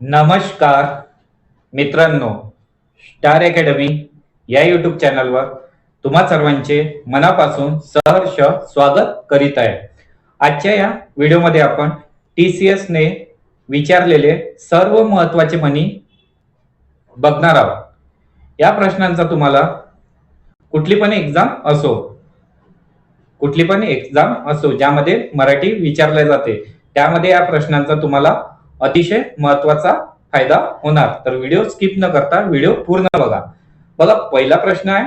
नमस्कार मित्रांनो star academy या युट्यूब चॅनलवर तुम्हा सर्वांचे मनापासून सहर्ष स्वागत करीत आहे. आजच्या या व्हिडिओमध्ये आपण टी सी एसने विचारलेले सर्व महत्त्वाचे म्हणी बघणार आहोत. या प्रश्नांचा तुम्हाला कुठली पण एक्झाम असो कुठली पण एक्झाम असो ज्यामध्ये मराठी विचारले जाते त्यामध्ये या प्रश्नांचा तुम्हाला अतिशय महत्त्वाचा फायदा होणार. तर व्हिडिओ स्किप न करता व्हिडिओ पूर्ण बघा. बघा पहिला प्रश्न आहे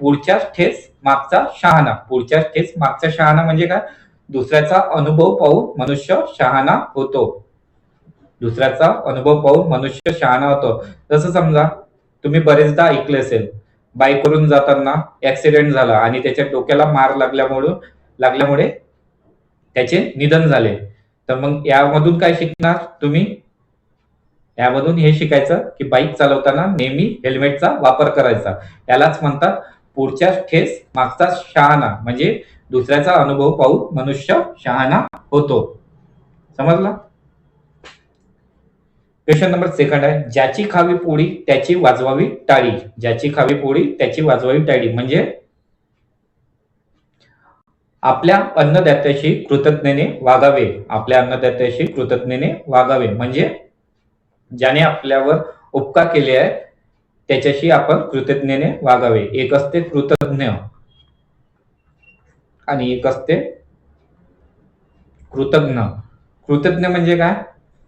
पुढच्या ठेस मागचा शहाणा. पुढच्या ठेस मागचा शहाणा म्हणजे काय? दुसऱ्याचा अनुभव पाहून मनुष्य शहाणा होतो. दुसऱ्याचा अनुभव पाहून मनुष्य शहाणा होतो. जसं समजा तुम्ही बरेचदा ऐकले असेल बाईकवरून जाताना ऍक्सिडेंट झाला आणि त्याच्या डोक्याला मार लागल्यामुळे लागल्यामुळे त्याचे निधन झाले. तर मग यामधून काय शिकणार तुम्ही? यामधून हे शिकायचं की बाईक चालवताना नेहमी हेल्मेटचा वापर करायचा. यालाच म्हणतात पुढच्या ठेस मागचा शहाणा. म्हणजे दुसऱ्याचा अनुभव पाहून मनुष्य शहाणा होतो. समजला? क्वेश्चन नंबर सेकंड आहे. ज्याची खावी पोळी त्याची वाजवावी टाळी. ज्याची खावी पोळी त्याची वाजवावी टाळी. म्हणजे आपल्या अन्नदात्याशी कृतज्ञेने वागावे. आपल्या अन्नदात्याशी कृतज्ञेने वागावे. म्हणजे ज्याने आपल्यावर उपकार केले आहे त्याच्याशी आपण कृतज्ञेने वागावे. एक असते कृतज्ञ आणि एक असते कृतज्ञ. कृतज्ञ म्हणजे काय?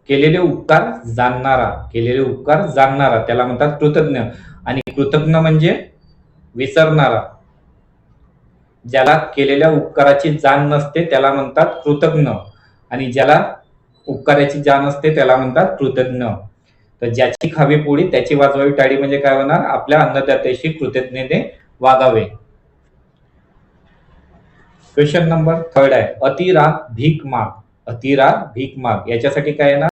केलेले उपकार जाणणारा. केलेले उपकार जाणणारा. त्याला म्हणतात कृतज्ञ. आणि कृतज्ञ म्हणजे विसरणारा. ज्याला केलेल्या उपकाराची जाण नसते त्याला म्हणतात कृतज्ञ. आणि ज्याला उपकाराची जाण असते त्याला म्हणतात कृतज्ञ. तर ज्याची खावी पोळी त्याची वाजवावी टाळी म्हणजे काय होणार? आपल्या अन्नदात्याशी कृतज्ञतेने वागावे. क्वेश्चन नंबर थर्ड आहे. अतिराग भीक माग. अतिराग भीक माग. याच्यासाठी काय आहे ना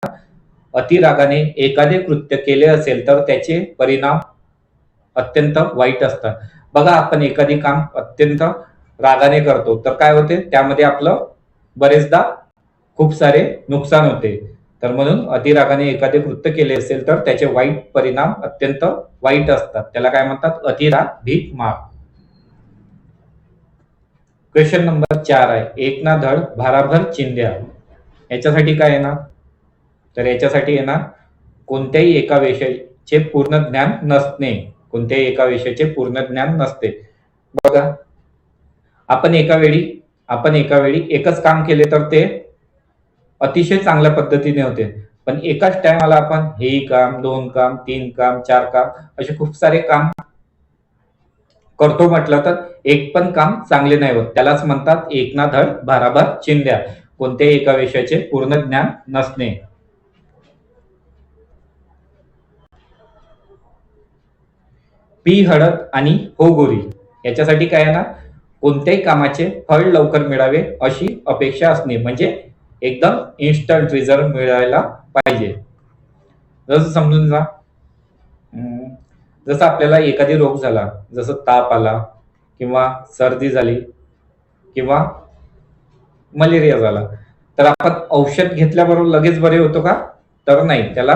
अतिरागाने एखादे कृत्य केले असेल तर त्याचे परिणाम अत्यंत वाईट असतात. बघा आपण एखादी काम अत्यंत रागाने करतो. तर काय होते? त्यामध्ये आपलं बरेचदा खूप सारे नुकसान होते. तर म्हणून अतिरागाने एखादे कृत्य केले असेल तर त्याचे वाईट परिणाम अत्यंत वाईट असतात. त्याला काय म्हणतात? अतिराग भीक माग. क्वेश्चन नंबर चार आहे. एक ना धड भाराभर चिंध्या. याच्यासाठी काय येणार? तर याच्यासाठी येणार कोणत्याही एका विषयाचे पूर्ण ज्ञान नसणे. कोणत्याही एका विषयाचे पूर्ण ज्ञान नसते. बघा आपण एका वेळी आपण एका वेळी एकच काम केले तर ते अतिशय चांगल्या पद्धतीने होते. पण एकाच टायमाला आपण हे काम दोन काम तीन काम चार काम असे खूप सारे काम करतो म्हटलं तर एक पण काम चांगले नाही होत. त्यालाच म्हणतात एकना धड भाराभर चिंध्या. कोणत्याही एका विषयाचे पूर्ण ज्ञान नसणे. पी हळद आणि हो गोरी याच्यासाठी काय आहे ना? कोणत्याही कामाचे फळ लवकर मिळावे अशी अपेक्षा असणे म्हणजे एकदम इन्स्टंट रिझल्ट मिळायला पाहिजे. जसं समजून जा. जसं आपल्याला एखादी रोग झाला जसं ताप आला किंवा सर्दी झाली किंवा मलेरिया झाला तर आपण औषध घेतल्याबरोबर लगेच बरे होतो का? तर नाही. त्याला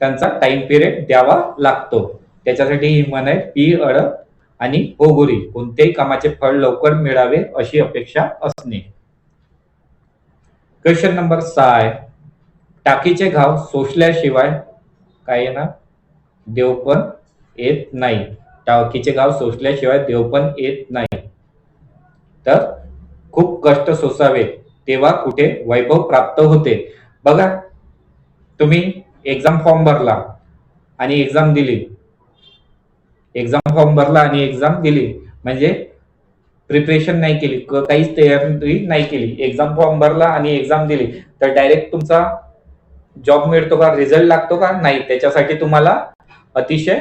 त्यांचा टाइम पिरियड द्यावा लागतो. त्याच्यासाठी ही म्हण आहे पी अड आणि होगोरी कोणत्याही कामाचे फळ लवकर मिळावे अशी अपेक्षा असणे. क्वेश्चन नंबर सहा आहे टाकीचे घाव सोसल्याशिवाय काय येणार? देव पण येत नाही. टाकीचे घाव सोसल्याशिवाय देव पण येत नाही. तर खूप कष्ट सोसावे तेव्हा कुठे वैभव प्राप्त होते. बघा तुम्ही एक्झाम फॉर्म भरला आणि एक्झाम दिली. एक्झाम फॉर्म भरला आणि एक्झाम दिली. म्हणजे प्रिपरेशन नाही केली. काहीच तयारी नाही केली. एक्झाम फॉर्म भरला आणि एक्झाम दिली. तर डायरेक्ट तुमचा जॉब मिळतो का? रिझल्ट लागतो का? नाही. त्याच्यासाठी तुम्हाला अतिशय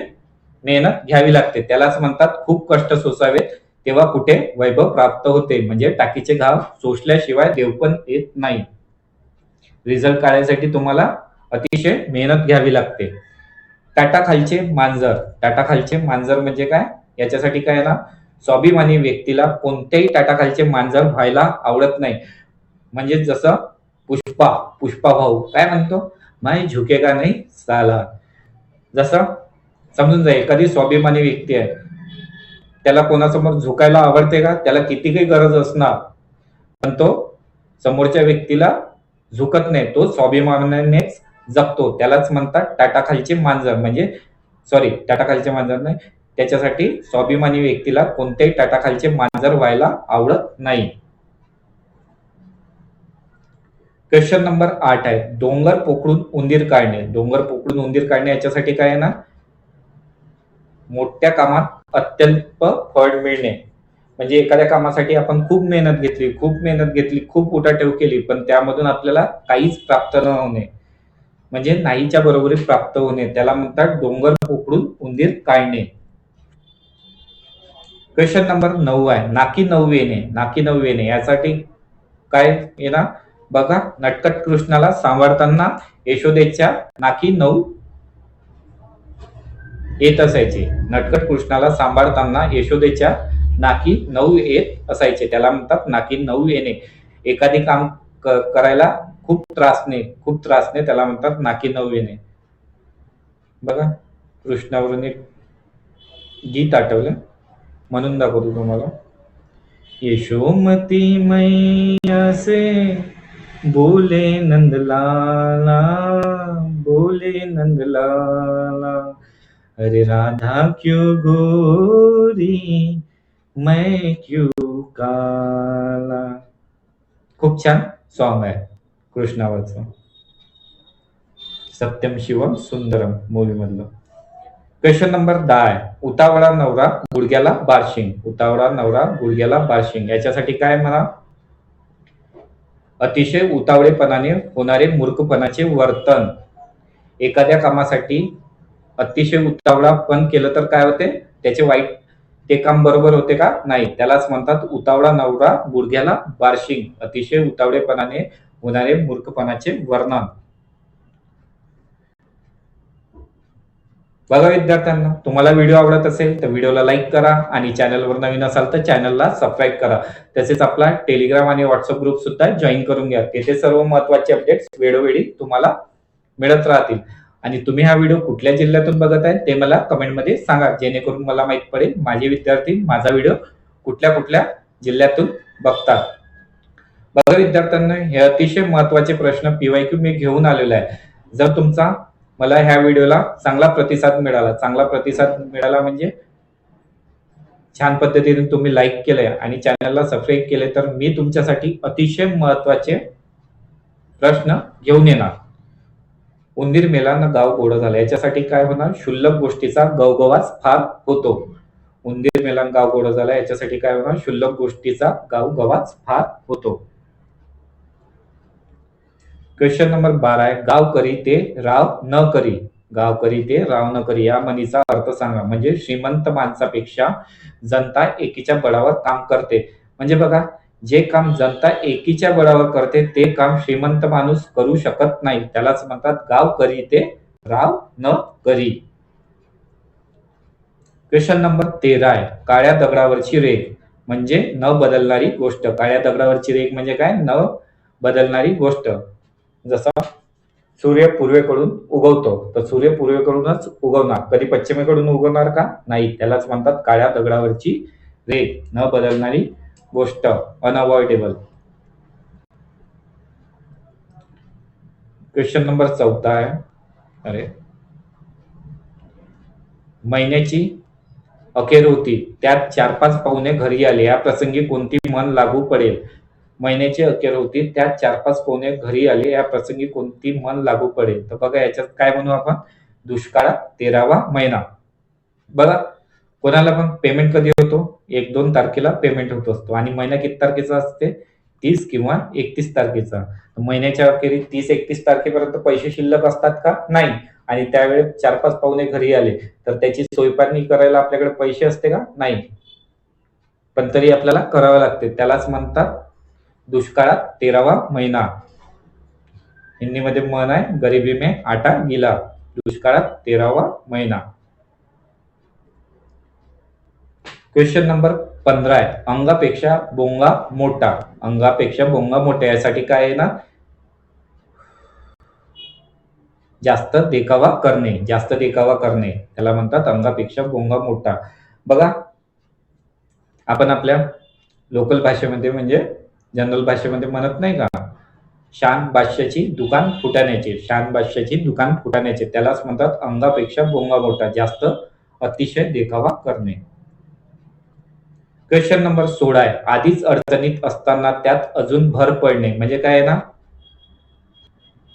मेहनत घ्यावी लागते. त्यालाच म्हणतात खूप कष्ट सोसावेत तेव्हा कुठे वैभव प्राप्त होते. म्हणजे टाकीचे घाव सोसल्याशिवाय देव पण येत नाही. रिझल्ट काढायसाठी तुम्हाला अतिशय मेहनत घ्यावी लागते. टाटा खालचे मांजर. टाटा खालचे मांजर म्हणजे काय? याच्यासाठी काय आहे ना स्वाभिमानी व्यक्तीला कोणत्याही टाटाखालचे मांजर व्हायला आवडत नाही. म्हणजे जसं पुष्पा पुष्पा भाऊ काय म्हणतो? माय झुकेगा नाही साला. जसं समजून जाईल एखादी स्वाभिमानी व्यक्ती आहे. त्याला कोणासमोर झुकायला आवडते का? त्याला किती काही गरज असणार. पण तो समोरच्या व्यक्तीला झुकत नाही. तो स्वाभिमानानेच जगतो त्यालाच म्हणतात टाटाखालचे मांजर. म्हणजे सॉरी टाटाखालचे मांजर नाही. त्याच्यासाठी स्वाभिमानी व्यक्तीला कोणत्याही टाटाखालचे मांजर व्हायला आवडत नाही. क्वेश्चन नंबर आठ आहे. डोंगर पोखडून उंदीर काढणे. डोंगर पोखडून उंदीर काढणे याच्यासाठी काय आहे ना? मोठ्या कामात अत्यल्प फळ मिळणे. म्हणजे एखाद्या कामासाठी आपण खूप मेहनत घेतली खूप मेहनत घेतली खूप उठाठेव केली पण त्यामधून आपल्याला काहीच प्राप्त न होणे. म्हणजे नाहीच्या बरोबरीत प्राप्त होणे त्याला म्हणतात डोंगर पोखडून उंदीर काढणे. क्वेश्चन नंबर नऊ आहे. नाकी नऊ येणे नाकी नऊ येणे यासाठी काय येणार बघा नटकट कृष्णाला सांभाळताना यशोदेच्या नाकी नऊ येत असायचे. नटकट कृष्णाला सांभाळताना यशोदेच्या नाकी नऊ येत असायचे. त्याला म्हणतात नाकी नऊ येणे एखादी काम करायला खूप त्रासने खूप त्रासने त्याला म्हणतात नाकी नववीने बघा कृष्णावरून एक गीत आठवलं. म्हणून दाखवतो तुम्हाला. यशोमती मैया से बोले नंदलाला बोले नंदलाला अरे राधा क्यों गोरी मैं क्यों काला. खूप छान सॉन्ग आहे. कृष्णावरचं सत्यम शिवम सुंदरम मूवी मधलं क्वेश्चन नंबर दहा आहे. उतावळा नवरा गुडघ्याला बारशिंग. उतावळा नवरा गुडघ्याला बारशिंग. याच्यासाठी काय म्हणा? अतिशय उतावळेपणाने होणारे मूर्खपणाचे वर्तन. एखाद्या कामासाठी अतिशय उतावळापण केलं तर काय होते? त्याचे वाईट ते काम बरोबर होते का? नाही. त्यालाच म्हणतात उतावळा नवरा गुडघ्याला बारशिंग. अतिशय उतावळेपणाने होणारे मूर्खपणाचे वर्णन. बघा विद्यार्थ्यांना तुम्हाला व्हिडिओ आवडत असेल तर व्हिडिओला लाईक करा आणि चॅनलवर नवीन असाल तर चॅनलला सबस्क्राईब करा. तसेच आपला टेलिग्राम आणि व्हॉट्सअप ग्रुप सुद्धा जॉईन करून घ्या. तेथे सर्व महत्त्वाचे अपडेट्स वेळोवेळी तुम्हाला मिळत राहतील. आणि तुम्ही हा व्हिडिओ कुठल्या जिल्ह्यातून बघत आहे ते मला कमेंटमध्ये सांगा. जेणेकरून मला माहीत पडेल माझे विद्यार्थी माझा व्हिडिओ कुठल्या कुठल्या जिल्ह्यातून बघतात. बघा विद्यार्थ्यांना हे अतिशय महत्त्वाचे प्रश्न पीवायक्यू मी घेऊन आलेला आहे. जर तुमचा मला ह्या व्हिडिओला चांगला प्रतिसाद मिळाला चांगला प्रतिसाद मिळाला म्हणजे छान पद्धतीने तुम्ही लाईक केलंय आणि चॅनलला सबस्क्राईब केले तर मी तुमच्यासाठी अतिशय महत्त्वाचे प्रश्न घेऊन येणार. उंदीर मेलांना गाव गोड झालं. याच्यासाठी काय होणार? शुल्लक गोष्टीचा गवगवाच फार होतो. उंदीर मेलांना गाव गोड झाला. याच्यासाठी काय होणार? शुल्लक गोष्टीचा गाव गवाच फार होतो. क्वेश्चन नंबर बारा आहे गाव करी ते राव न करी. गाव करी ते राव न करी या म्हणीचा अर्थ सांगा. म्हणजे श्रीमंत माणसापेक्षा जनता एकीच्या बळावर काम करते. म्हणजे बघा जे काम जनता एकीच्या बळावर करते ते काम श्रीमंत माणूस करू शकत नाही. त्यालाच म्हणतात गाव करी ते राव न करी. क्वेश्चन नंबर तेरा आहे काळ्या दगडावरची रेख. म्हणजे न बदलणारी गोष्ट. काळ्या दगडावरची रेख म्हणजे काय? न बदलणारी गोष्ट. जसा सूर्य पूर्वेकडून उगवतो तर सूर्य पूर्वेकडूनच उगवणार. कधी पश्चिमेकडून उगवणार का? नाही. त्यालाच म्हणतात काळ्या दगडावरची रेख न बदलणारी गोष्ट. अनअवॉइडेबल क्वेश्चन नंबर चौथा आहे. अरे. महिन्याची अखेर होती. त्यात चार पाच पाहुणे घरी आले. या प्रसंगी कोणती मन लागू पडेल? महिन्याची अखेर होती. त्यात चार पाच पाहुणे घरी आले. या प्रसंगी कोणती मन लागू पडेल? तर बघा याच्यात काय म्हणू आपण? दुष्काळात तेरावा महिना. बघा कोणाला पण पेमेंट कधी होतो? एक दोन तारखेला पेमेंट होत असतो. आणि महिना किती तारखेचा असते? तीस किंवा एकतीस तारखेचा. महिन्याच्या अखेरी तीस एकतीस तारखेपर्यंत पैसे शिल्लक असतात का? नाही. आणि त्यावेळेस चार पाच पाहुणे घरी आले. तर त्याची सोयपाणी करायला आपल्याकडे पैसे असते का? नाही. पण तरी आपल्याला करावं लागते. त्यालाच म्हणतात दुष्काळात तेरावा महिना. हिंदीमध्ये मन आहे गरिबी मे आटा गिला. दुष्काळात तेरावा महिना. क्वेश्चन नंबर पंधरा आहे. अंगापेक्षा बोंगा मोठा. अंगापेक्षा बोंगा मोठा यासाठी काय आहे ना? जास्त देखावा करणे जास्त देखावा करणे. त्याला म्हणतात अंगापेक्षा बोंगा मोठा. बघा आपण आपल्या लोकल भाषेमध्ये म्हणजे जनरल भाषेमध्ये म्हणत नाही का? शान बादशाची दुकान फुटाण्याचे शान बादशाची दुकान फुटाण्याचे. त्यालाच म्हणतात अंगापेक्षा बोंगा मोठा जास्त अतिशय देखावा करणे. क्वेश्चन नंबर सोळा आहे. आधीच अडचणीत असताना त्यात अजून भर पडणे. म्हणजे काय आहे ना?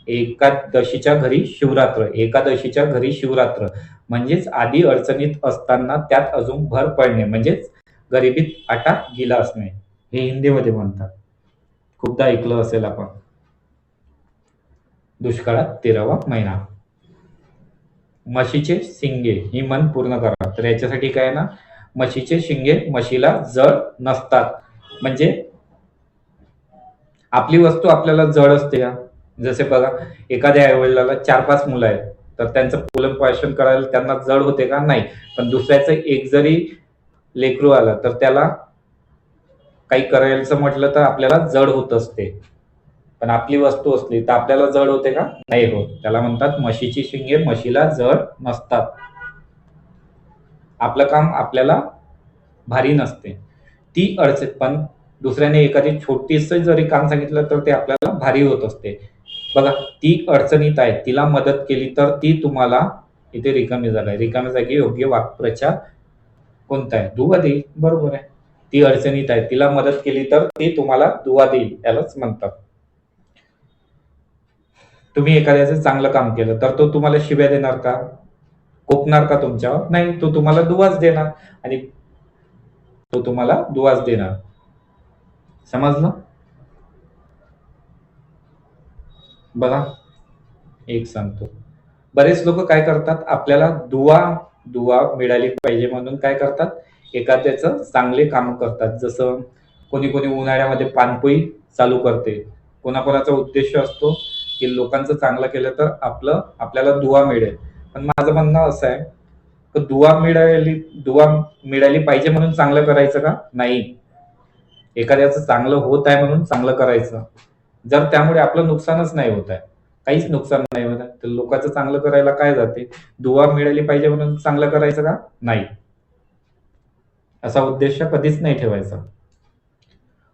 एकादशीच्या घरी शिवरात्र. एकादशीच्या घरी शिवरात्र. म्हणजेच आधी अडचणीत असताना त्यात अजून भर पडणे. म्हणजेच गरिबीत आटा गिला असणे. हे हिंदीमध्ये म्हणतात. खूपदा ऐकलं असेल आपण. दुष्काळात तेरावा महिना. म्हशीचे शिंगे ही मन पूर्ण करा तर याच्यासाठी काय आहे ना म्हशीचे शिंगे म्हशीला जड नसतात. म्हणजे आपली वस्तू आपल्याला जड असते जसे बघा एखाद्या आईवडिलाला चार पाच मुलं आहेत. तर त्यांचं पोषण करायला त्यांना जड होते का? नाही. पण दुसऱ्याचं एक जरी लेकरू आलं तर त्याला काही करायचं म्हटलं तर आपल्याला जड होत असते. पण आपली वस्तू असली तर आपल्याला जड होते का? नाही होत. त्याला म्हणतात म्हशीची शिंगे म्हशीला जड नसतात. आपलं काम आपल्याला भारी नसते. ती अडचण पण दुसऱ्याने एखादी छोटीस जरी काम सांगितलं तर ते आपल्याला भारी होत असते. बघा ती अडचणीत आहे. तिला मदत केली तर ती तुम्हाला इथे रिकामी जागा आहे रिकामी जागी योग्य वाक्प्रचार कोणता आहे? दुवा देईल. बरोबर आहे. ती अडचणीत आहे तिला मदत केली तर ती तुम्हाला दुवा देईल यालाच म्हणतात. तुम्ही एखाद्याचं चांगलं काम केलं तर तो तुम्हाला शिव्या देणार का? कोपणार का तुमच्यावर? नाही तो तुम्हाला दुवाच देणार आणि तो तुम्हाला दुवाच देणार. समजलं? बघा एक सांगतो. बरेच लोक काय करतात? आपल्याला दुवा दुवा मिळाली पाहिजे म्हणून काय करतात? एखाद्याचं चांगले काम करतात. जसं कोणी कोणी उन्हाळ्यामध्ये पानपोई चालू करते. कोणाकोणाचा उद्देश असतो की लोकांचं चांगलं केलं तर आपलं आपल्याला दुवा मिळेल. पण माझं म्हणणं असं आहे की दुवा मिळाली दुवा मिळाली पाहिजे म्हणून चांगलं करायचं का? नाही. एखाद्याचं चांगलं होत आहे म्हणून चांगलं करायचं. जर त्यामुळे आपलं नुकसानच नाही होत आहे. काहीच नुकसान नाही होत आहे. तर लोकांचं चांगलं करायला काय जाते? दुवा मिळाली पाहिजे म्हणून चांगलं करायचं का? नाही. असा उद्देश कधीच नाही ठेवायचा.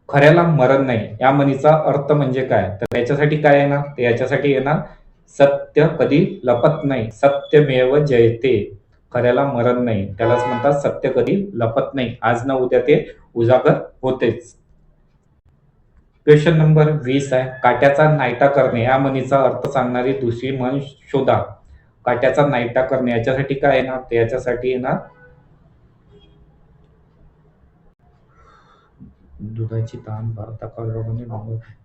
खऱ्याला मरण नाही. या म्हणीचा अर्थ म्हणजे काय? तर याच्यासाठी काय येणार? तर याच्यासाठी येणार सत्य कधी लपत नाही. सत्यमेव जयते. खऱ्याला मरण नाही. त्यालाच म्हणतात सत्य कधी लपत नाही. आज ना उद्या ते उजागर होतेच. क्वेश्चन नंबर वीस आहे. काट्याचा नायटा करणे. या म्हणीचा अर्थ सांगणारी दुसरी म्हण शोधा. काट्याचा नायटा करणे. याच्यासाठी काय येणार? ते याच्यासाठी येणार दुधाची ताण करणे म्हणजे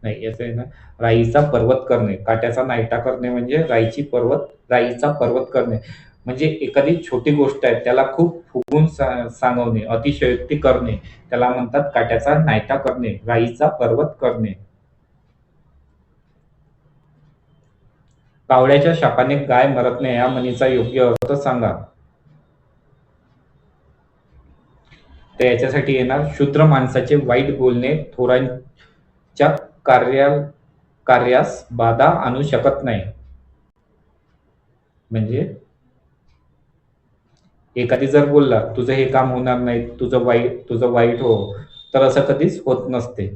नाही याचं आहे ना राईचा पर्वत करणे. काट्याचा नायटा करणे म्हणजे राईची पर्वत राईचा पर्वत करणे. म्हणजे एखादी छोटी गोष्ट आहे त्याला खूप फुगून सांगवणे अतिशयोक्ती करणे. त्याला म्हणतात काट्याचा नायटा करणे राईचा पर्वत करणे. कावळ्याच्या शापाने गाय मरत नाही या म्हणीचा योग्य अर्थ सांगा. तर याच्यासाठी येणार शूद्र माणसाचे वाईट बोलणे थोरांच्या कार्या कार्यास बाधा आणू शकत नाही. म्हणजे? एखादी जर बोलला तुझं हे काम होणार नाही तुझं वाईट तुझं वाईट हो तर असं कधीच होत नसते.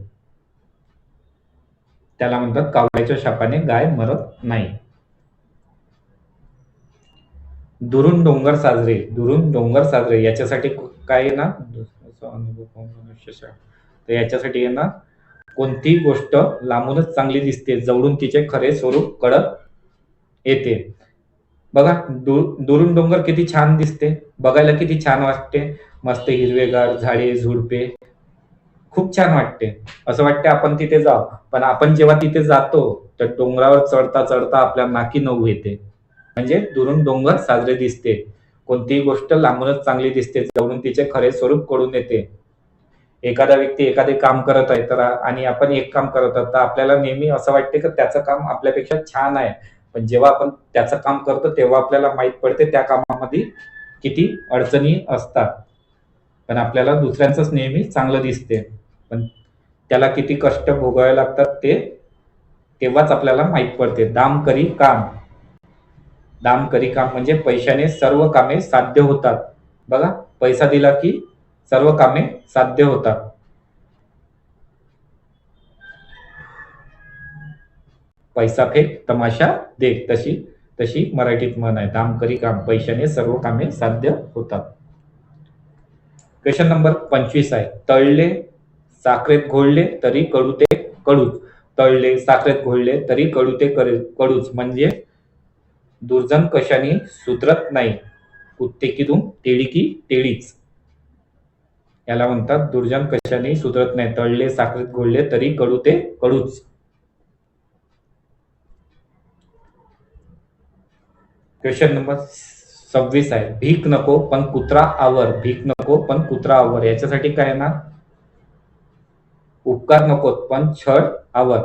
त्याला म्हणतात कावळ्याच्या शापाने गाय मरत नाही. दुरून डोंगर साजरे दुरून डोंगर साजरे याच्यासाठी काय ना? तर याच्यासाठी ना कोणती गोष्ट लांबूनच चांगली दिसते जवळून तिचे खरे स्वरूप कळत येते. बघा दुरून डोंगर किती छान दिसते बघायला किती छान वाटते. मस्त हिरवेगार झाडे झुडपे खूप छान वाटते. असं वाटते आपण तिथे जाऊ. पण आपण जेव्हा तिथे जातो तर डोंगरावर चढता चढता आपल्या नाकी नऊ येते. म्हणजे दुरून डोंगर साजरे दिसते. कोणतीही गोष्ट लांबूनच चांगली दिसते जवळून तिचे खरे स्वरूप कळून येते. एखादा व्यक्ती एखादे काम करत आहे तर आणि आपण एक काम करत आहोत तर आपल्याला नेहमी असं वाटते की त्याचं काम आपल्यापेक्षा छान आहे. पण जेव्हा आपण त्याचं काम करतो तेव्हा आपल्याला माहीत पडते त्या कामामध्ये किती अडचणी असतात. पण आपल्याला दुसऱ्यांचंच नेहमी चांगलं दिसते. पण त्याला किती कष्ट भोगावे लागतात ते तेव्हाच आपल्याला माहीत पडते. दाम करी काम. दाम करी काम म्हणजे पैशाने सर्व कामे साध्य होतात. बघा पैसा दिला की सर्व कामे साध्य होतात. पैसा फेक तमाशा देख तशी तशी मराठीत म्हण आहे. दाम करी काम पैशाने सर्व कामे साध्य होतात. क्वेश्चन नंबर पंचवीस आहे. तळले साखरेत घोळले तरी कडू ते कडूच. तळले साखरेत घोळले तरी कडू ते कडूच. म्हणजे दुर्जन कशाने सुधरत नाही. कुत्तेकीतून टेळी की टेळीच याला म्हणतात दुर्जन कशाने सुधरत नाही. तळले साखरेत घोळले तरी कडू ते कडूच. क्वेश्चन नंबर सव्वीस आहे. भीक नको पण कुत्रा आवर. भीक नको पण कुत्रा आवर. याच्यासाठी काय ना? उपकार नकोत पण छळ आवर.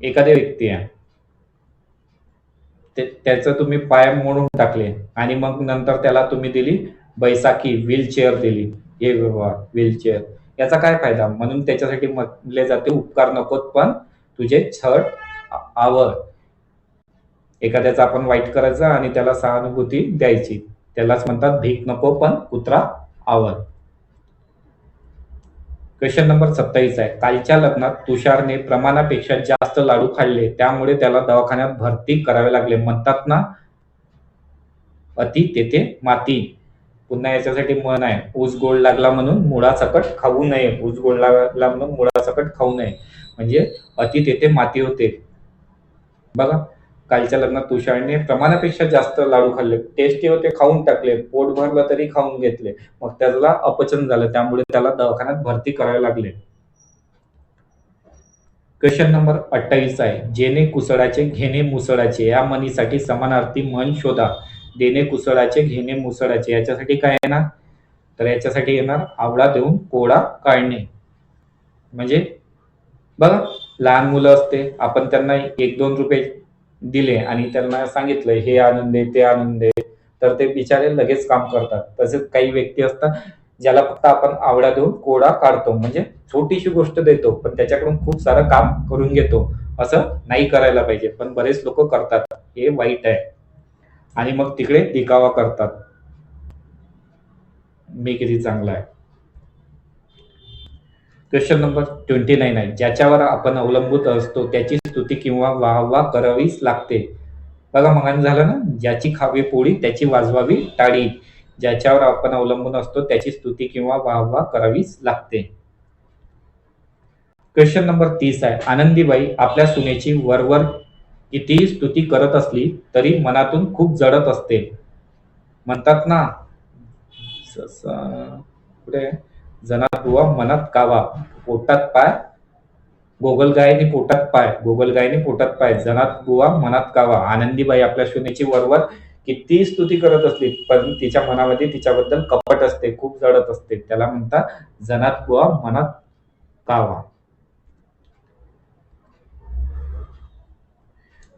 एखाद्या व्यक्ती आहे. त्याचं तुम्ही पाय मोडून टाकले आणि मग नंतर त्याला तुम्ही दिली बैसाखी व्हीलचेअर दिली. हे व्हीलचेअर याचा काय फायदा? म्हणून त्याच्यासाठी म्हटले जाते उपकार नकोत पण तुझे छळ आवर. एखाद्याचा आपण वाईट करायचं आणि त्याला सहानुभूती द्यायची. त्यालाच म्हणतात भीक नको पण कुत्रा आवर. क्वेश्चन नंबर सत्तावीस आहे. कालच्या लग्नात तुषारने प्रमाणापेक्षा जास्त लाडू खाल्ले. त्यामुळे त्याला दवाखान्यात भरती करावे लागले. म्हणतात ना अति तेथे माती. पुन्हा याच्यासाठी मन आहे. ऊस गोड लागला म्हणून मुळासकट खाऊ नये. ऊस गोड लागला म्हणून मुळासकट खाऊ नये. म्हणजे अति तेथे माती होते. बघा. कालच्या लग्नात तुषारने प्रमाणापेक्षा जास्त लाडू खाल्ले. टेस्टी होते खाऊन टाकले. पोट भरलं तरी खाऊन घेतले. मग त्याला अपचन झालं. त्यामुळे त्याला दवाखान्यात भरती करायला लागले. क्वेश्चन नंबर अठ्ठावीस आहे. जेणे कुसळाचे घेणे मुसळाचे. या मनीसाठी समानार्थी मन शोधा. देणे कुसळाचे घेणे मुसळाचे. याच्यासाठी काय येणार? तर याच्यासाठी येणार आवळा देऊन कोळा काढणे. म्हणजे बघा लहान मुलं असते. आपण त्यांना एक दोन रुपये दिले आणि त्यांना सांगितलं हे आनंद दे ते आनंद दे तर ते बिचारे लगेच काम करतात. तसेच काही व्यक्ती असतात ज्याला फक्त आपण आवडा देऊन कोडा काढतो. म्हणजे छोटीशी गोष्ट देतो पण त्याच्याकडून खूप सारं काम करून घेतो. असं नाही करायला पाहिजे. पण बरेच लोक करतात. हे वाईट आहे. आणि मग तिकडे दिखावा करतात. मी किती चांगला आहे? क्वेश्चन नंबर ट्वेंटी नाईन आहे. ज्याच्यावर आपण अवलंबून असतो त्याची स्तुती किंवा वाहवा करावीच लागते. बघा मग झालं ना? ज्याची खावी पोळी त्याची वाजवावी टाळी. ज्याच्यावर आपण अवलंबून असतो त्याची स्तुती किंवा वाहवा करावीच लागते. क्वेश्चन नंबर तीस आहे. आनंदीबाई आपल्या सुनेची वरवर कितीही स्तुती करत असली तरी मनातून खूप जडत असते. म्हणतात ना कुठे? जनात मनात कावा. पोटात पाय गोगलगायने पोटात पाय गोगलगायने पोटात पाय जनात बुवा मनात कावा आनंदीबाई आपल्या सुनेची वरवर किती स्तुती करत असली पण तिच्या मनामध्ये तिच्याबद्दल कपट असते खूप जडत असते. त्याला म्हणतात जनात बुवा मनात कावा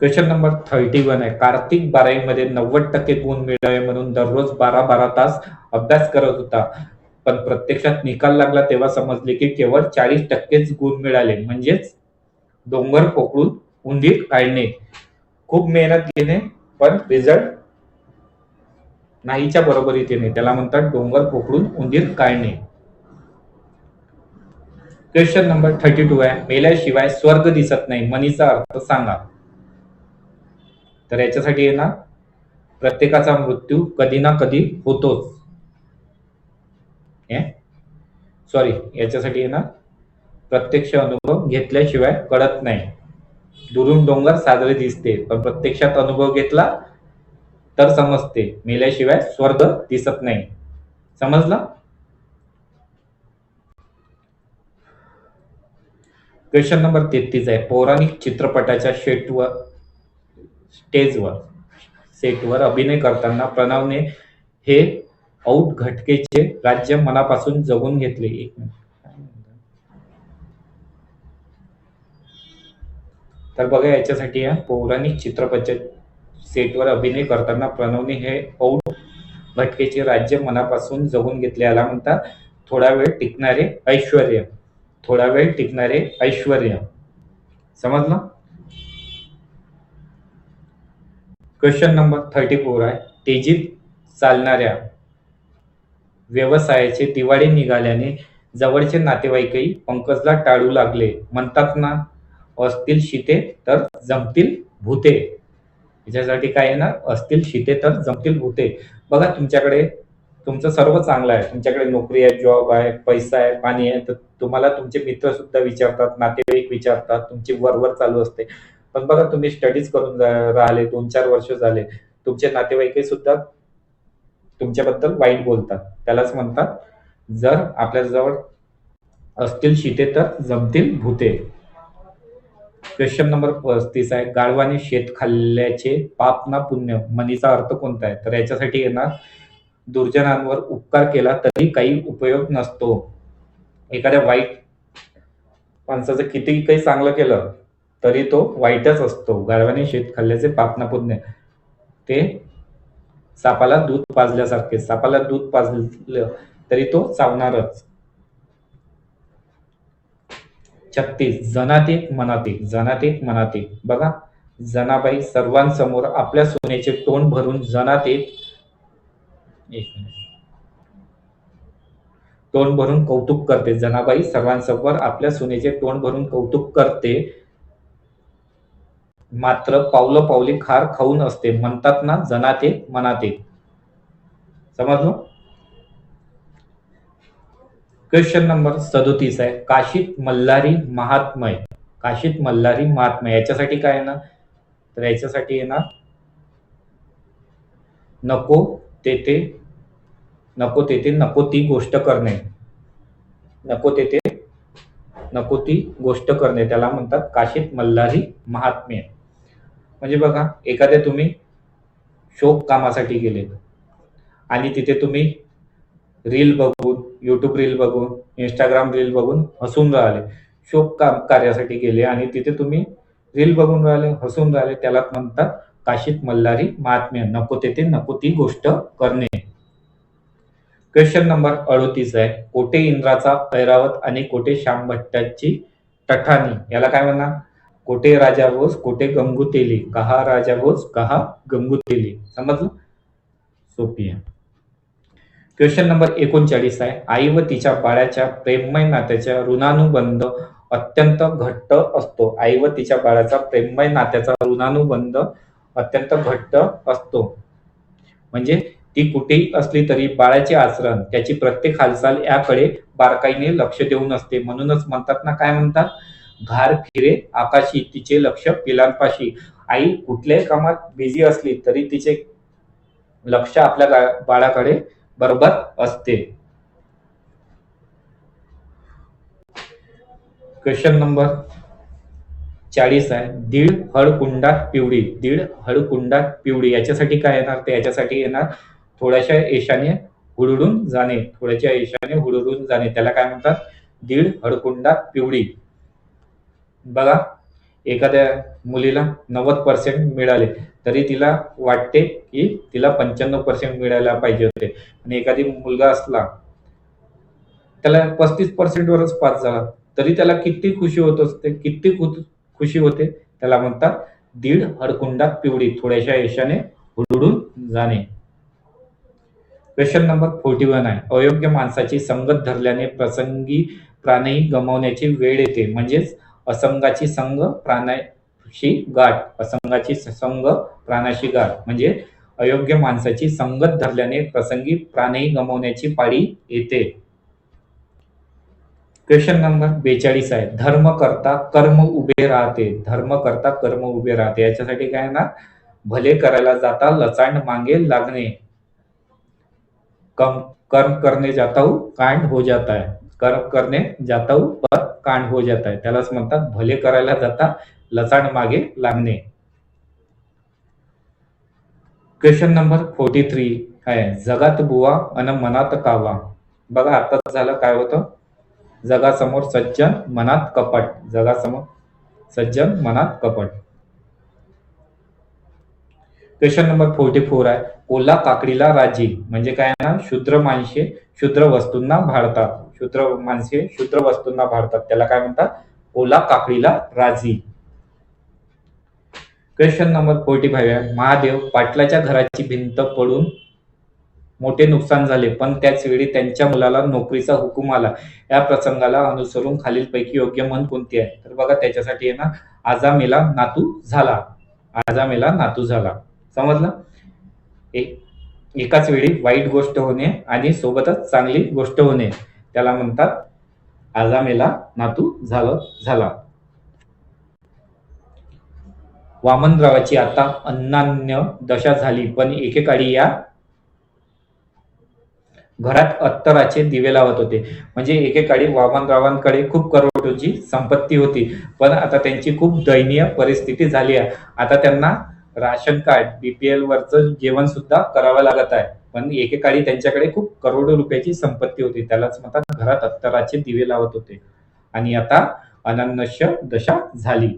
क्वेश्चन नंबर थर्टी वन आहे. कार्तिक बारावीमध्ये नव्वद टक्के गुण मिळावे म्हणून दररोज बारा बारा तास अभ्यास करत होता. पण प्रत्यक्षात निकाल लागला तेव्हा समजले की केवळ चाळीस टक्केच गुण मिळाले. म्हणजेच डोंगर पोकळून उंदीर काढणे खूप मेहनत घेणे पण रिझल्ट नाहीच्या बरोबरीत येणे त्याला म्हणतात डोंगर पोकळून उंदीर काढणे क्वेश्चन नंबर थर्टी टू आहे. मेल्याशिवाय स्वर्ग दिसत नाही. मनीचा अर्थ सांगा. तर याच्यासाठी आहे ना प्रत्येकाचा मृत्यू कधी ना कधी होतोच. सॉरी याच्यासाठी आहे ना प्रत्यक्ष अनुभव घेतल्याशिवाय कळत नाही. दुरून डोंगर साजरे दिसते पण प्रत्यक्षात अनुभव घेतला तर समजते. मेल्याशिवाय स्वर्ग दिसत नाही. समजला? क्वेश्चन नंबर तेहतीस आहे. पौराणिक चित्रपटाच्या शेटवर स्टेजवर सेटवर अभिनय करताना प्रणवने हे औट घटकेचे राज्य मनापासून जगून घेतले. एक मिनिट. तर बघा याच्यासाठी या पौराणिक चित्रपट सेटवर अभिनय करताना प्रणवने हे औट भटकेचे राज्य मनापासून जगून घेतले. याला म्हणतात थोडा वेळ टिकणारे ऐश्वर थोडा वेळ टिकणारे ऐश्वर समजलं? क्वेश्चन नंबर थर्टी फोर आहे. तेजीत चालणाऱ्या व्यवसायाचे दिवाळे निघाल्याने जवळचे नातेवाईकही पंकजला टाळू लागले. म्हणतात ना असतील शिते तर जमतील भूते. याच्यासाठी काय आहे ना असतील शिते तर जमतील भूते. बघा तुमच्याकडे तुमचं सर्व चांगलं आहे. तुमच्याकडे नोकरी आहे जॉब आहे पैसा आहे पाणी आहे. तर तुम्हाला तुमचे मित्र सुद्धा विचारतात नातेवाईक विचारतात तुमची वरवर चालू असते. पण बघा तुम्ही स्टडीज करून राहिले दोन चार वर्ष झाले. तुमचे नातेवाईक सुद्धा तुमच्याबद्दल वाईट बोलतात. त्यालाच म्हणतात जर आपल्याजवळ असतील शिते तर जमतील भूते. क्वेश्चन नंबर पस्तीस आहे. गाढवाने शेत खाल्ल्याचे पाप ना पुण्य मनीचा अर्थ कोणता आहे? तर याच्यासाठी येणार दुर्जनांवर उपकार केला तरी काही उपयोग नसतो. एखाद्या वाईट माणसाचं कितीही काही चांगलं केलं तरी तो वाईटच असतो. गाढवाने शेत खाल्ल्याचे पाप ना पुण्य. ते सापाला दूध पाजल्यासारखे सापाला दूध पाजलं तरी तो चावणारच. छत्तीस जनाते मनाते जनाते मनाते बघा जनाबाई सर्वांसमोर आपल्या सोन्याचे तोंड भरून जनाते एक मिनिट. तोंड भरून कौतुक करते. जनाबाई सर्वांसमोर आपल्या सोन्याचे तोंड भरून कौतुक करते. मात्र पावलं पावली खार खाऊन असते. म्हणतात ना जनाते मनाते. समजलो? क्वेश्चन नंबर सदोतीस आहे. काशीत मल्हारी महात्मय. काशीत मल्हारी महात्मय. याच्यासाठी काय आहे ना? तर याच्यासाठी येणार नको तेथे नको तेथे नको ती गोष्ट करणे. नको तेथे नको ती गोष्ट करणे. त्याला म्हणतात काशीत मल्हारी महात्म्य. म्हणजे बघा एखाद्या तुम्ही शोक कामासाठी गेले आणि तिथे तुम्ही रील बघून युट्यूब रील बघून इंस्टाग्राम रील बघून हसून राहिले शोक काम कार्यासाठी गेले आणि तिथे तुम्ही रील बघून राहिले हसून राहिले त्याला म्हणतात काशीत मल्हारी महात्म्य. नको तेथे नको ती गोष्ट करणे. क्वेश्चन नंबर अडोतीस आहे. कोटे इंद्राचा ऐरावत आणि कोटे श्याम भट्टाची टठानी याला काय म्हणणार? कोठे राजा होस कोठे गंगुतेली? कहा राजा होस कहा गंगुतेली? समजलं? सोपी आहे. क्वेश्चन नंबर एकोणचाळीस आहे. आई व तिच्या बाळाच्या प्रेममय नात्याच्या ऋणानुबंध अत्यंत घट्ट असतो. आई व तिच्या बाळाचा प्रेममय नात्याचा ऋणानुबंध अत्यंत घट्ट असतो. म्हणजे ती कुठेही असली तरी बाळाचे आचरण त्याची प्रत्येक हालचाल याकडे बारकाईने लक्ष देऊन असते. म्हणूनच म्हणतात ना काय म्हणतात? धार फिरे आकाशी तिचे लक्ष पिलांपाशी. आई कुठल्याही कामात बिझी असली तरी तिचे लक्ष आपल्या बाळाकडे बरोबर असते. क्वेश्चन नंबर चाळीस आहे. दीड हळकुंडात पिवळी. दीड हळकुंडात पिवळी. याच्यासाठी काय येणार? ते याच्यासाठी येणार थोड्याशा येशाने हुडडून जाणे. थोड्याशा येशाने हुडडून जाणे. त्याला काय म्हणतात? दीड हळकुंडात पिवळी. बघा एखाद्या मुलीला नव्वद पर्सेंट मिळाले तरी तिला वाटते की तिला पंच्याण्णव पर्सेंट मिळायला पाहिजे होते. आणि एखादी मुलगा असला त्याला पस्तीस पर्सेंट वरच पास झाला तरी त्याला किती खुशी होत असते किती खुशी होते त्याला म्हणतात दीड हडकुंडात पिवळी थोड्याशा यशाने हुडून जाणे. क्वेश्चन नंबर फोर्टी वन आहे. अयोग्य माणसाची संगत धरल्याने प्रसंगी प्राणही गमावण्याची वेळ येते. म्हणजेच असंगाची संघ प्राणाशी गाठ. असंगाची संघ प्राणाशी गाठ. म्हणजे अयोग्य माणसाची संगत धरल्याने प्रसंगी प्राणही गमावण्याची पाळी येते. क्वेश्चन नंबर बेचाळीस आहे. धर्म करता कर्म उभे राहते. धर्म करता कर्म उभे राहते. याच्यासाठी काय ना भले करायला जाता लचांड मागे लागणे. कम कर्म करने जाता हूं कांड हो जाता है कर्म करने जाता हूं पर कांड हो जाता है त्यालाच म्हणतात भले करायला जाता लचाण मागे लागणे. क्वेश्चन नंबर फोर्टी थ्री आहे. जगात बुवा अन मनात कावा. बघा आता झालं काय होतं? जगासमोर सज्जन मनात कपट. जगासमोर सज्जन मनात कपट. क्वेश्चन नंबर फोर्टी फोर आहे. कोल्हा काकडीला राजी. म्हणजे काय ना? शूद्र माणसे शूद्र वस्तूंना भाळतात शूद्र माणसे शूद्र वस्तूंना भाडतात त्याला काय म्हणतात? ओला काकडीला राजी. Question number forty five Mahadev पाटलाच्या घराची भिंत पडून मोठे नुकसान झाले पण त्याच वेळी त्यांच्या मुलाला नोकरीचा हुकूम आला. या प्रसंगाला अनुसरून खालीलपैकी योग्य मन कोणती आहे? तर बघा त्याच्यासाठी आहे ना आजामेला नातू झाला. आजामेला नातू झाला. समजलं? एकाच वेळी वाईट गोष्ट होणे आणि सोबतच चांगली गोष्ट होणे. त्याला म्हणतात आजामेला नातू झालं झाला. वामनरावाची आता अन्नान्य दशा झाली पण एकेकाळी या घरात अत्तराचे दिवे लावत होते. म्हणजे एकेकाळी वामनरावांकडे खूप करोडोची संपत्ती होती पण आता त्यांची खूप दयनीय परिस्थिती झाली आहे. आता त्यांना राशन कार्ड बीपीएल वरचं जेवण सुद्धा करावं लागत आहे. पण एकेकाळी त्यांच्याकडे खूप करोडो रुपयाची संपत्ती होती. त्यालाच म्हणतात घरात अत्तराचे दिवे लावत होते. आणि आता अनन्यस्य दशा झाली.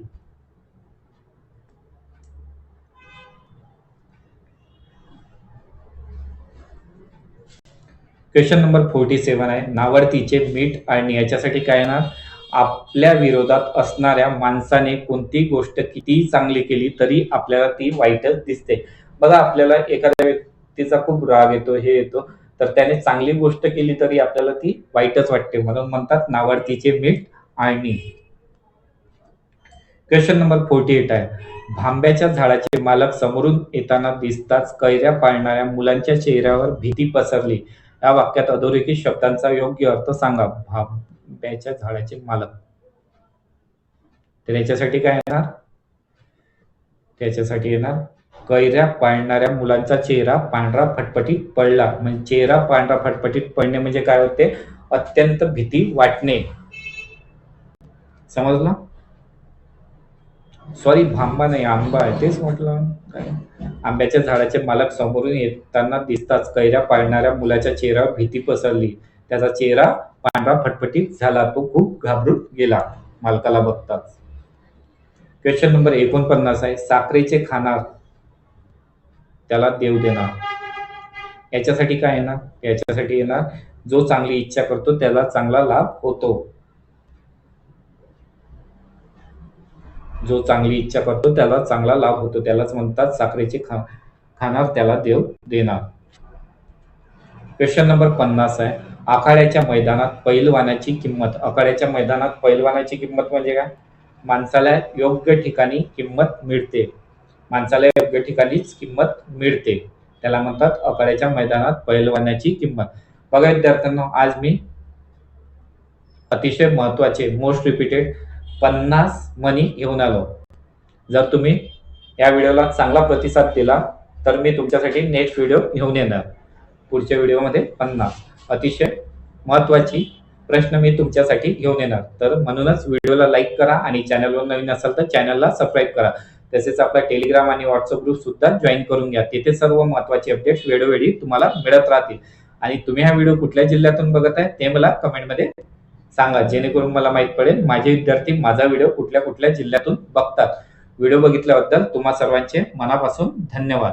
क्वेश्चन नंबर फोर्टी सेव्हन आहे. नावडतीचे मीठ आणि याच्यासाठी काय येणार? आपल्या विरोधात असणाऱ्या माणसाने कोणती गोष्ट किती चांगली केली तरी आपल्याला ती वाईटच दिसते. बघा आपल्याला एखाद्या तिचा खूप राग येतो हे येतो. तर त्याने चांगली गोष्ट केली तरी आपल्याला ती वाईटच वाटते. म्हणून म्हणतात नावडतीचे मीठ आणि क्वेश्चन नंबर फोर्टी एट आहे. भांब्याच्या झाडाचे मालक समोरून येताना दिसताच कैऱ्या पाळणाऱ्या मुलांच्या चेहऱ्यावर भीती पसरली. या वाक्यात अधोरेखित शब्दांचा योग्य अर्थ सांगा. भांब्याच्या झाडाचे मालक. तर याच्यासाठी काय येणार? त्याच्यासाठी येणार कैऱ्या पाळणाऱ्या मुलांचा चेहरा पांढरा फटफटीत पडला. म्हणजे चेहरा पांढरा फटफटीत पडणे म्हणजे काय होते? अत्यंत भीती वाटणे. समजलं? सॉरी भांबा नाही आंबा आहे. तेच म्हटलं. काय? आंब्याच्या झाडाचे मालक समोरून येताना दिसताच कैऱ्या पाळणाऱ्या मुलाच्या चेहऱ्यावर भीती पसरली. त्याचा चेहरा पांढरा फटफटीत झाला. तो खूप घाबरून गेला. मालकाला बघताच. क्वेश्चन नंबर एकोणपन्नास आहे. साखरेचे खाणार त्याला देव देणार. याच्यासाठी काय येणार याच्यासाठी येणार जो चांगली इच्छा करतो त्याला चांगला लाभ होतो. जो चांगली इच्छा करतो त्याला चांगला लाभ होतो. त्यालाच म्हणतात साखरेचे खा खाणार त्याला देव देणार. क्वेश्चन नंबर पन्नास आहे. आखाड्याच्या मैदानात पैलवानाची किंमत. आखाड्याच्या मैदानात पैलवानाची किंमत म्हणजे काय? माणसाला योग्य ठिकाणी किंमत मिळते. माणसाला योग्य ठिकाणीच किंमत मिळते. त्याला म्हणतात अकड्याच्या मैदानात पैलवानाची किंमत. बघा विद्यार्थ्यांना आज मी अतिशय महत्त्वाचे मोस्ट रिपीटेड पन्नास मनी घेऊन आलो. जर तुम्ही या व्हिडिओला चांगला प्रतिसाद दिला तर मी तुमच्यासाठी नेक्स्ट व्हिडिओ घेऊन येणार. पुढच्या व्हिडिओमध्ये पन्नास. अतिशय महत्वाची प्रश्न मी तुमच्यासाठी घेऊन येणार. तर म्हणूनच व्हिडिओला लाईक करा आणि चॅनलवर नवीन असाल तर चॅनलला सबस्क्राईब करा. तसेच आपला टेलिग्राम आणि व्हॉट्सअप ग्रुप सुद्धा जॉईन करून घ्या. तिथे सर्व महत्त्वाचे अपडेट्स वेळोवेळी तुम्हाला मिळत राहतील. आणि तुम्ही हा व्हिडिओ कुठल्या जिल्ह्यातून बघत आहे ते मला कमेंटमध्ये सांगा. जेणेकरून मला माहीत पडेल माझे विद्यार्थी माझा व्हिडिओ कुठल्या कुठल्या जिल्ह्यातून बघतात. व्हिडिओ बघितल्याबद्दल तुम्हा सर्वांचे मनापासून धन्यवाद.